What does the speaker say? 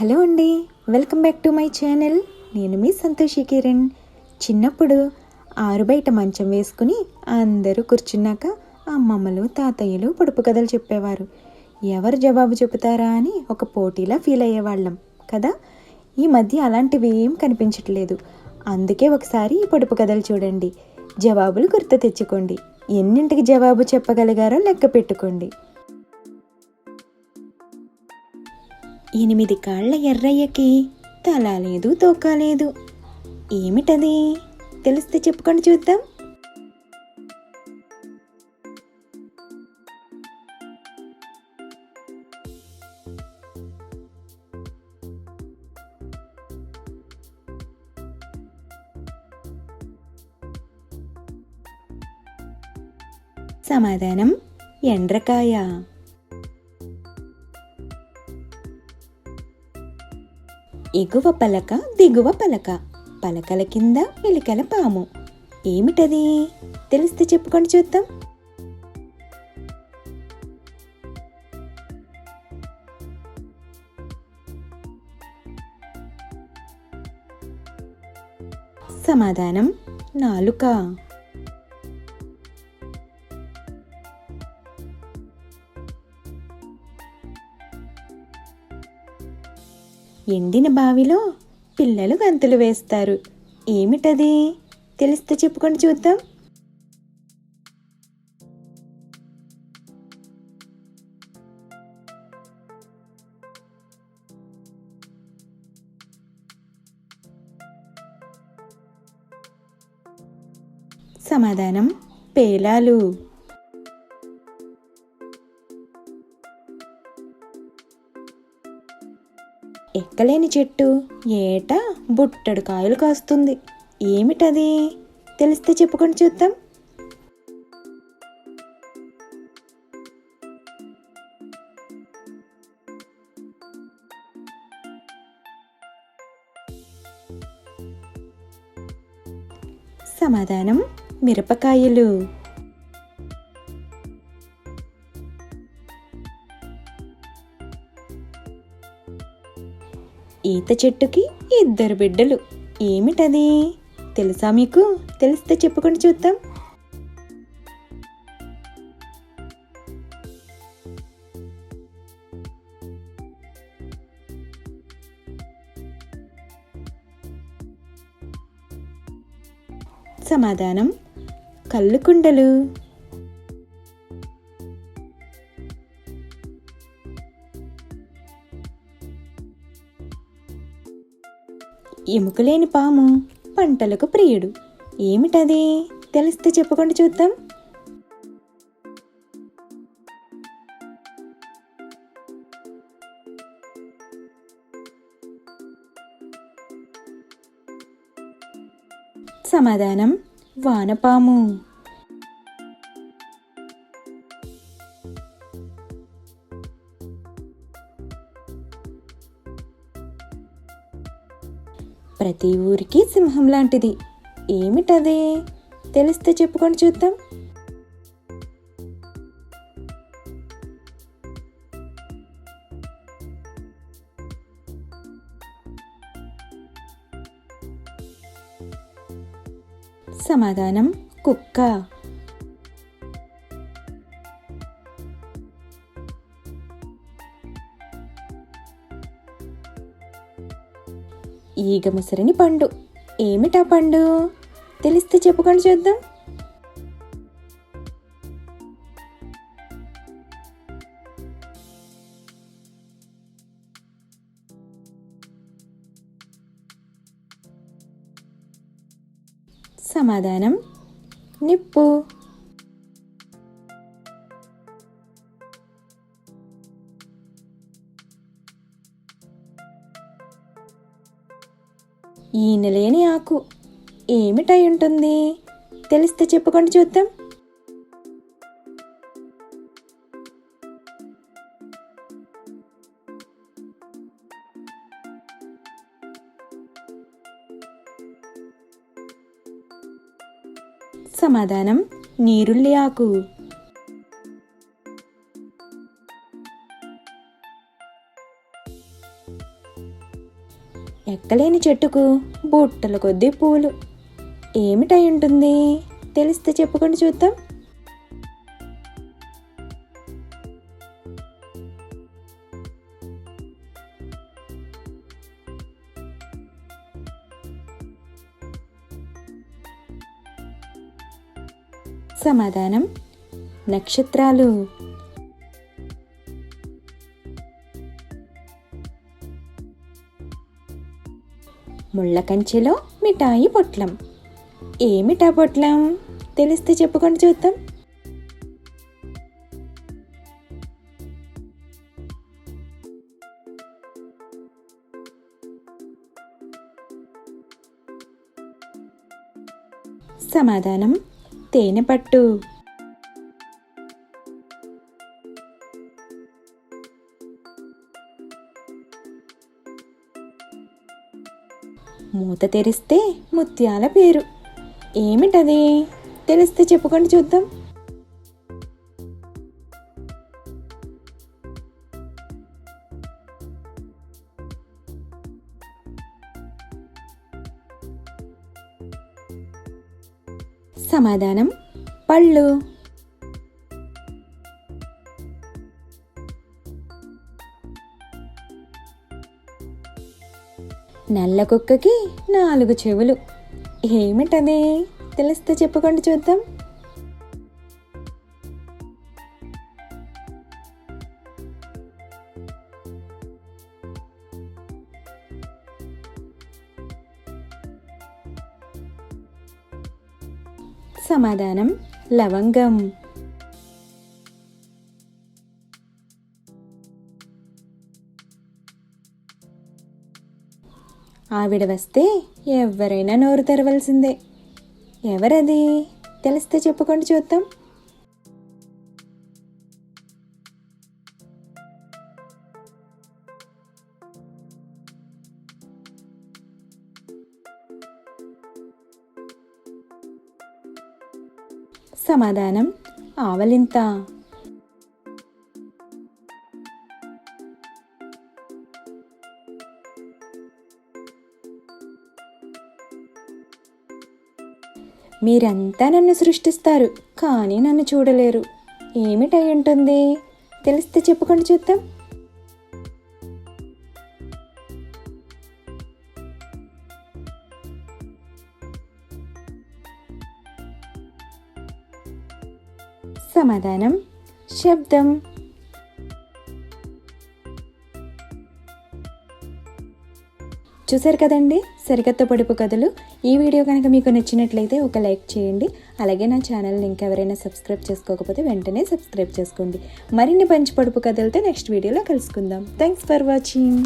Hello అండి welcome back to my channel. నేను మీ సంతోషి కిరణ్. చిన్నప్పుడు ఆరు బయట మంచం వేసుకుని అందరూ కూర్చున్నాక అమ్మమ్మలు తాతయ్యలు పొడుపు కథలు చెప్పేవారు. ఎవరు జవాబు చెబుతారా అని ఒక పోటీలా ఫీల్ అయ్యేవాళ్ళం కదా? ఈ మధ్య అలాంటివి ఏం కనిపించట్లేదు. అందుకే ఒకసారి ఈ పొడుపు కథలు చూడండి. జవాబులు గుర్తు తెచ్చుకోండి. ఎన్నింటికి జవాబు చెప్పగలిగారో లెక్క పెట్టుకోండి. ఎనిమిది కాళ్ళ ఎర్రయ్యకి తల లేదు తోక లేదు. ఏమిటది? తెలిస్తే చెప్పుకొని చూద్దాం. సమాధానం ఎండ్రకాయ. ఎగువ పలక దిగువ పలక పలకల కింద ఎలికల పాము. ఏమిటది? తెలిస్తే చెప్పుకొని చూద్దాం. సమాధానం నాలుక. ఎండిన బావిలో పిల్లలు గంతులు వేస్తారు. ఏమిటది? తెలిస్తే చెప్పుకొని చూద్దాం. సమాధానం పేలాలు. ఎక్కలేని చెట్టు ఏటా బుట్టడు కాయలు కాస్తుంది. ఏమిటది? తెలిస్తే చెప్పుకొని చూద్దాం. సమాధానం మిరపకాయలు. ఈత చెట్టుకి ఇద్దరు బిడ్డలు. ఏమిటది? తెలుసా మీకు? తెలిస్తే చెప్పుకొని చూద్దాం. సమాధానం. కళ్ళు కుండలు. ఎముకలేని పాము పంటలకు ప్రియుడు. ఏమిటది? తెలిస్తే చెప్పుకొని చూద్దాం. సమాధానం వానపాము. ప్రతి ఊరికి సింహం లాంటిది. ఏమిటది? తెలిస్తే చెప్పుకొని చూద్దాం. సమాధానం కుక్క. ఈగ ముసరిని పండు. ఏమిటా పండు? తెలిస్తే చెప్పుకొని చూద్దాం. సమాధానం. నిప్పు. ఈయనలేని ఆకు ఏమిటై ఉంటుంది తెలిస్తే చెప్పుకోండి చూద్దాం. సమాధానం నీరుల్లి ఆకు. ఎక్కలేని చెట్టుకు బుట్టల కొద్దీ పూలు. ఏమిటై ఉంటుంది? తెలిస్తే చెప్పుకొని చూద్దాం. సమాధానం. నక్షత్రాలు ముళ్ళ కంచెలో మిఠాయి పొట్లం. ఏమిటా పొట్లం? తెలిస్తే చెప్పుకొని చూద్దాం. సమాధానం తేనె మూత తెరిస్తే ముత్యాల పేరు. ఏమిటది? తెలిస్తే చెప్పుకొని చూద్దాం. సమాధానం పళ్ళు. నల్ల కుక్కకి నాలుగు చెవులు. ఏమిటది? తెలిస్తే చెప్పుకోండి చూద్దాం. సమాధానం లవంగం. ఆవిడ వస్తే ఎవరైనా నోరు తెరవలసిందే. ఎవరది? తెలిస్తే చెప్పుకోండి చూద్దాం. సమాధానం ఆవలింత. మీరంతా నన్ను సృష్టిస్తారు కానీ నన్ను చూడలేరు. ఏమిటై ఉంటుంది తెలిస్తే చెప్పుకొని చూద్దాం. సమాధానం. శబ్దం. చూసారు కదండి? సరికొత్త పొడుపు కథలు. ఈ వీడియో కనుక మీకు నచ్చినట్లయితే ఒక లైక్ చేయండి. అలాగే నా ఛానల్ని ఇంకెవరైనా సబ్స్క్రైబ్ చేసుకోకపోతే వెంటనే సబ్స్క్రైబ్ చేసుకోండి. మరిన్ని పంచి పొడుపు కథలతో నెక్స్ట్ వీడియోలో కలుసుకుందాం. Thanks for watching